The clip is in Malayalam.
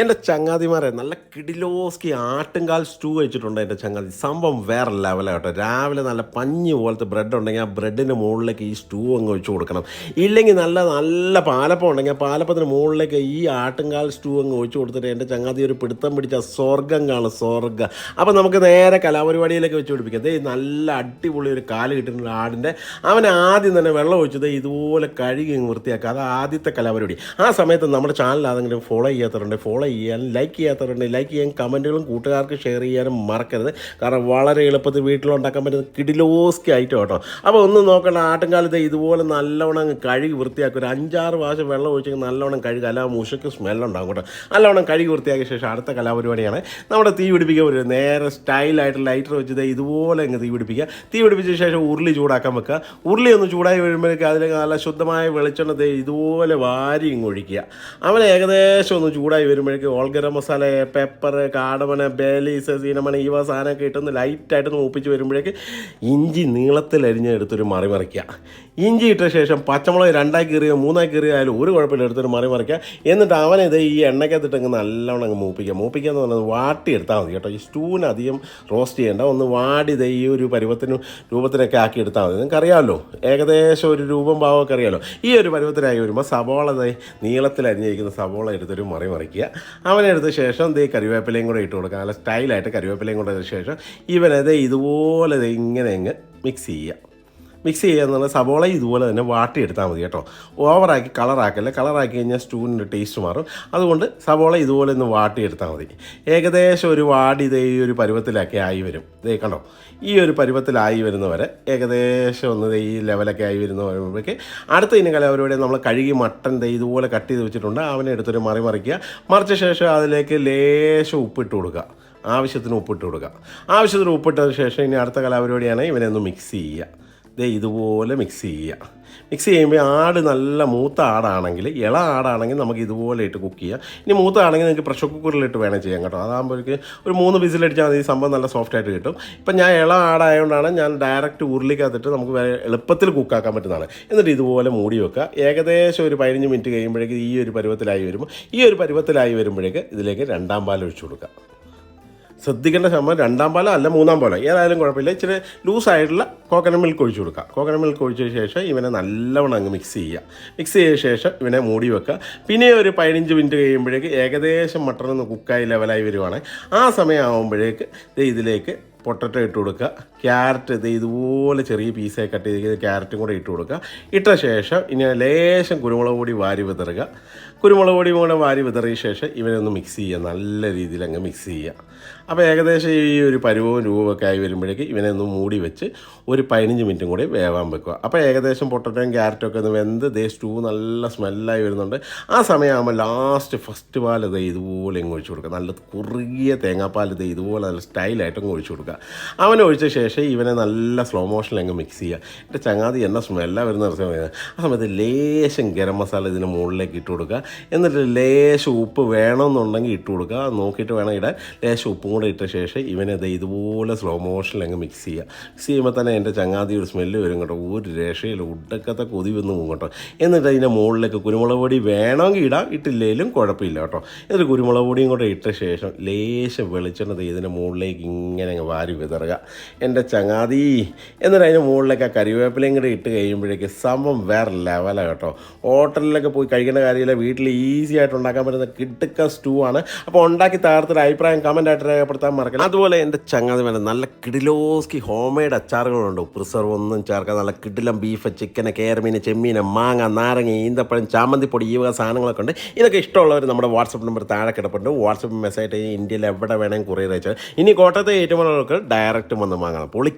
എന്റെ ചങ്ങാതിമാരെ നല്ല കിടിലോസ്കി ആട്ടുംകാൽ സ്റ്റൂ വെച്ചിട്ടുണ്ട് എന്റെ ചങ്ങാതി. സംഭവം വേറെ ലെവലാണ് കേട്ടോ രാവിലെ നല്ല പഞ്ഞി പോലത്തെ ബ്രെഡ് ഉണ്ടെങ്കിൽ ആ ബ്രെഡിന്റെ മുകളിലേക്ക് ഈ സ്റ്റൂ അങ്ങ് വെച്ച് കൊടുക്കണം. ഇല്ലെങ്കിൽ നല്ല നല്ല പാലപ്പം ഉണ്ടെങ്കിൽ ആ പാലപ്പത്തിന് മുകളിലേക്ക് ഈ ആട്ടുംകാൽ സ്റ്റൂ അങ്ങ് ഒഴിച്ച് കൊടുത്തിട്ട് എന്റെ ചങ്ങാതി ഒരു പിടുത്തം പിടിച്ച സ്വർഗം കാണും സ്വർഗം. അപ്പോൾ നമുക്ക് നേരെ കലാപരിപാടിയിലേക്ക് വെച്ച് പിടിപ്പിക്കാം. ദേ നല്ല അടിപൊളി ഒരു കാൽ കിട്ടുന്ന ആടിന്റെ അവൻ ആദ്യം തന്നെ വെള്ളം ഒഴിച്ചത് ഇതുപോലെ കഴുകി വൃത്തിയാക്കുക. അത് ആദ്യത്തെ കലാപരിപാടി. ആ സമയത്ത് നമ്മുടെ ചാനൽ ആരെങ്കിലും ഫോളോ ചെയ്യാത്തവരുണ്ട് ഫോളോ ചെയ്യാനും ലൈക്ക് ചെയ്യാത്തവരുണ്ട് ലൈക്ക് ചെയ്യാൻ കമന്റുകളും കൂട്ടുകാർക്ക് ഷെയർ ചെയ്യാനും മറക്കരുത്. കാരണം വളരെ എളുപ്പത്തിൽ വീട്ടിലുണ്ടാക്കാൻ പറ്റുന്ന കിടിലോസ്കി ഐറ്റം കേട്ടോ അപ്പോൾ ഒന്ന് നോക്കണ്ട ആട്ടുംകാലത്ത് ഇതുപോലെ നല്ലവണ്ണം കഴുകി വൃത്തിയാക്കും ഒരു അഞ്ചാറ് പ്രാവശ്യം വെള്ളം ഒഴിച്ചെങ്കിൽ നല്ലവണ്ണം കഴുകുക. അല്ല മുഷക്ക് സ്മെല്ലുണ്ടാകും കേട്ടോ. നല്ലവണ്ണം കഴുകി വൃത്തിയാക്കിയ ശേഷം അടുത്ത കലാപരിപാടിയാണ്. നമ്മുടെ തീ പിടിപ്പിക്കാൻ ഒരു നേരെ സ്റ്റൈലായിട്ട് ലൈറ്റർ വെച്ച് ദേ ഇതുപോലെ അങ്ങ് തീ പിടിപ്പിക്കുക. തീ പിടിപ്പിച്ച ശേഷം ഉരുളി ചൂടാക്കാൻ വെക്കുക. ഉരുളി ഒന്ന് ചൂടായി വരുമ്പോഴേക്ക് അതിലേക്ക് നല്ല ശുദ്ധമായ വെളിച്ചെണ്ണ ഇതുപോലെ വാരി ഇങ്ങൊഴിക്കുക അവൻ ഏകദേശം ഒന്ന് ചൂടായി വരുമ്പോഴേക്ക് ഓൾഗരം masala pepper cardamom bay leaves cinnamon ഈ സാധനമൊക്കെ ഇട്ടൊന്ന് ലൈറ്റായിട്ട് ഒപ്പിച്ച് വരുമ്പോഴേക്ക് ഇഞ്ചി നീളത്തിൽ അരിഞ്ഞെടുത്തൊരു മറി മറിക്കുക. ഇഞ്ചി ഇട്ട ശേഷം പച്ചമുളക് രണ്ടായി കീറിയോ മൂന്നായി കീറിയോ ആയാലും ഒരു കുഴപ്പമില്ല എടുത്തൊരു മറി മറിക്കുക. എന്നിട്ട് അവനെ ഇത് ഈ എണ്ണയ്ക്കകത്തിട്ട് അങ്ങ് നല്ലോണം അങ്ങ് മൂപ്പിക്കുക. മൂപ്പിക്കുക എന്ന് പറഞ്ഞാൽ വാട്ടി എടുത്താൽ മതി കേട്ടോ. ഈ സ്റ്റൂവിന് അധികം റോസ്റ്റ് ചെയ്യേണ്ട. ഒന്ന് വാടി ഇത് ഈ ഒരു പരുവത്തിന് രൂപത്തിനൊക്കെ ആക്കി എടുത്താൽ മതി. നിങ്ങൾക്ക് അറിയാമല്ലോ ഏകദേശം ഒരു രൂപം ഭാവമൊക്കെ അറിയാമല്ലോ. ഈ ഒരു പരുവത്തിനായി വരുമ്പോൾ സവോള നീളത്തിൽ അരിഞ്ഞിരിക്കുന്ന സവോള എടുത്തൊരു മറി മറിക്കുക. അവനെ എടുത്ത ശേഷം ദേ കറിവേപ്പിലയും കൂടെ ഇട്ട് കൊടുക്കുക നല്ല സ്റ്റൈലായിട്ട് കറിവേപ്പിലയും കൂടെ ശേഷം ഇവനത് ഇതുപോലെ ഇങ്ങനെ അങ്ങ് മിക്സ് ചെയ്യുക. മിക്സ് ചെയ്യുക സബോള ഇതുപോലെ തന്നെ വാട്ടിയെടുത്താൽ മതി കേട്ടോ. ഓവറാക്കി കളറാക്കല്ലേ? കളറാക്കി കഴിഞ്ഞാൽ സ്റ്റൂവിന്റെ ടേസ്റ്റ് മാറും. അതുകൊണ്ട് സവോള ഇതുപോലെ ഒന്ന് വാട്ടിയെടുത്താൽ മതി. ഏകദേശം ഒരു വാടി ഇതേ ഈ ഒരു പരുവത്തിലൊക്കെ ആയി വരും. ഇതേ കണ്ടോ? ഈ ഒരു പരുവത്തിലായി വരുന്നവരെ ഏകദേശം ഒന്ന് ഈ ലെവലൊക്കെ ആയി വരുന്ന വരുമ്പോഴേക്ക് അടുത്ത ഇനി കലവരോടെ നമ്മൾ കഴുകി മട്ടൻ ദേ ഇതുപോലെ കട്ട് ചെയ്ത് വെച്ചിട്ടുണ്ട്. അവനെ എടുത്തൊരു മറി മറിക്കുക മറിച്ച ശേഷം അതിലേക്ക് ലേശം ഉപ്പിട്ട് കൊടുക്കുക. ആവശ്യത്തിന് ഉപ്പിട്ട് കൊടുക്കുക. ആവശ്യത്തിന് ഉപ്പിട്ടതിന് ശേഷം ഇനി അടുത്ത കലാപരിപാടിയാണ് ഇവനെ ഒന്ന് മിക്സ് ചെയ്യുക. ദേ ഇതുപോലെ മിക്സ് ചെയ്യുക. മിക്സ് ചെയ്യുമ്പോൾ ആട് നല്ല മൂത്ത ആടാണെങ്കിൽ ഇള ആടാണെങ്കിൽ നമുക്ക് ഇതുപോലെ ഇട്ട് കുക്ക് ചെയ്യാം. ഇനി മൂത്ത ആണെങ്കിൽ നിങ്ങൾക്ക് പ്രഷർ കുക്കറിലിട്ട് വേണം ചെയ്യാം കേട്ടോ. അതാകുമ്പോഴേക്ക് ഒരു മൂന്ന് വിസിലടിച്ചാൽ മതി. സംഭവം നല്ല സോഫ്റ്റ് ആയിട്ട് കിട്ടും. ഇപ്പം ഞാൻ ഇള ആടായതുകൊണ്ടാണ് ഞാൻ ഡയറക്റ്റ് ഉരുളിക്കകത്തിട്ട് നമുക്ക് എളുപ്പത്തിൽ കുക്കാക്കാൻ പറ്റുന്നതാണ്. എന്നിട്ട് ഇതുപോലെ മൂടി വെക്കുക. ഏകദേശം ഒരു പതിനഞ്ച് മിനിറ്റ് കഴിയുമ്പോഴേക്ക് ഈ ഒരു പരുവത്തിലായി വരുമ്പോൾ ഈ ഒരു പരുവത്തിലായി വരുമ്പോഴേക്ക് ഇതിലേക്ക് രണ്ടാം പാൽ ഒഴിച്ചു കൊടുക്കുക. ശ്രദ്ധിക്കേണ്ട ശതമാനം രണ്ടാം പാലോ അല്ല മൂന്നാം പാലോ? ഏതായാലും കുഴപ്പമില്ല. ഇച്ചിരി ലൂസായിട്ടുള്ള കോക്കനട്ട് മിൽക്ക് ഒഴിച്ചു കൊടുക്കുക. കോക്കനട്ട് മിൽക്ക് ഒഴിച്ച ശേഷം ഇവനെ നല്ലവണ്ണം അങ്ങ് മിക്സ് ചെയ്യുക. മിക്സ് ചെയ്ത ശേഷം ഇവനെ മൂടി വെക്കുക. പിന്നെ ഒരു പതിനഞ്ച് മിനിറ്റ് കഴിയുമ്പോഴേക്ക് ഏകദേശം മട്ടൺ ഒന്ന് കുക്കായി ലെവലായി വരുവാണ്. ആ സമയം ആകുമ്പോഴേക്ക് ഇതിലേക്ക് പൊട്ടറ്റോ ഇട്ട് കൊടുക്കുക. ക്യാരറ്റ് ഇത് ഇതുപോലെ ചെറിയ പീസായി കട്ട് ചെയ്ത് ക്യാരറ്റും കൂടെ ഇട്ട് കൊടുക്കുക. ഇട്ട ശേഷം ഇനി ലേശം കുരുമുളക് പൊടി വാരി വിതറുക. കുരുമുളക് പൊടി കൂടെ വാരി വിതറിയ ശേഷം ഇവനൊന്ന് മിക്സ് ചെയ്യുക. നല്ല രീതിയിൽ അങ്ങ് മിക്സ് ചെയ്യുക. അപ്പോൾ ഏകദേശം ഈ ഒരു പരുവവും രൂപമൊക്കെ ആയി വരുമ്പോഴേക്ക് ഇവനെ ഒന്ന് മൂടി വെച്ച് ഒരു പതിനഞ്ച് മിനിറ്റും കൂടി വേവാൻ വെക്കുക. അപ്പോൾ ഏകദേശം പൊട്ടറ്റോയും ക്യാരറ്റും ഒക്കെ ഒന്ന് വെന്ത് ദേ സ്റ്റൂ നല്ല സ്മെല്ലായി വരുന്നുണ്ട്. ആ സമയമാകുമ്പോൾ ലാസ്റ്റ് ഫസ്റ്റ് പാൽ ഇത് ഇതുപോലെ ഇങ്ങ് ഒഴിച്ചു കൊടുക്കുക. നല്ല കുറുകിയ തേങ്ങാപ്പാൽ ഇത് ഇതുപോലെ നല്ല സ്റ്റൈലായിട്ട് അങ്ങ് ഒഴിച്ചു കൊടുക്കുക. അവനെ ഒഴിച്ച ശേഷം ഇവനെ നല്ല സ്ലോ മോഷനിൽ അങ്ങ് മിക്സ് ചെയ്യുക. എന്റെ ചങ്ങാതി എന്ന സ്മെല്ലാം വരുന്ന സമയത്ത് ആ സമയത്ത് ലേശം ഗരം മസാല ഇതിന് മുകളിലേക്ക് ഇട്ട് കൊടുക്കുക. എന്നിട്ട് ലേശം ഉപ്പ് വേണമെന്നുണ്ടെങ്കിൽ ഇട്ട് കൊടുക്കുക. നോക്കിയിട്ട് വേണം ഇടാൻ. ലേശം ഉപ്പും കൂടെ ഇട്ട ശേഷം ഇവനെ ദേ ഇതുപോലെ സ്ലോ മോഷനിൽ അങ്ങ് മിക്സ് ചെയ്യുക. മിക്സ് ചെയ്യുമ്പോൾ തന്നെ എന്റെ ചങ്ങാതി ഒരു സ്മെല്ല് വരും കേട്ടോ. ഒരു രക്ഷയില്ല. ഉടക്കത്തെ കൊതി വന്ന് പോകും കേട്ടോ. എന്നിട്ട് അതിന്റെ മുകളിലേക്ക് കുരുമുളക് പൊടി വേണമെങ്കിൽ ഇടാം. ഇട്ടില്ലെങ്കിലും കുഴപ്പമില്ല കേട്ടോ. എന്നിട്ട് കുരുമുളക് പൊടിയും കൂടെ ഇട്ട ശേഷം ലേശം വെളിച്ചെണ്ണ ഇതിന്റെ മുകളിലേക്ക് ഇങ്ങനെ അങ്ങ് വാരി വിതറുക. എന്റെ ചങ്ങാതി. എന്നിട്ട് അതിന്റെ മുകളിലേക്ക് ആ കരിവേപ്പിലയും കൂടെ ഇട്ട് കഴിയുമ്പോഴേക്ക് സംഭവം വേറെ ലെവലാണ് കേട്ടോ. ഹോട്ടലിലൊക്കെ പോയി കഴിക്കേണ്ട കാര്യമില്ല. വീട്ടിൽ ഈസി ആയിട്ട് ഉണ്ടാക്കാൻ പറ്റുന്ന കിടുക്ക സ്റ്റൂ ആണ്. അപ്പോൾ ഉണ്ടാക്കി താരത്തിൽ അഭിപ്രായം കമന്റ് ആയിട്ട് രേഖപ്പെടുത്താൻ മറക്കണം അതുപോലെ എന്റെ ചങ്ങാതി വേണ്ട നല്ല കിഡിലോസ്കി ഹോം മെയ്ഡ് അച്ചാറുകളുണ്ട്. പ്രിസർവ് ഒന്നും ചേർക്കാൻ നല്ല കിടിലം ബീഫ് ചിക്കന് കേരമീൻ ചെമ്മീൻ മാങ്ങ നാരങ്ങ ഈന്തപ്പഴം ചാമന്തിപ്പൊടി ഈ വക സാധനങ്ങളൊക്കെ ഉണ്ട്. ഇതൊക്കെ ഇഷ്ടമുള്ളവർ നമ്മുടെ വാട്സപ്പ് നമ്പർ താഴെ കിടപ്പുണ്ട്. വാട്സപ്പ് മെസ്സേജ് ഇന്ത്യയിൽ എവിടെ വേണമെങ്കിൽ കുറേ അയച്ചാൽ ഇനി കോട്ടയത്തെ ഏറ്റവും ഡയറക്റ്റ് വന്ന് വാങ്ങണം. പൊളിക്കും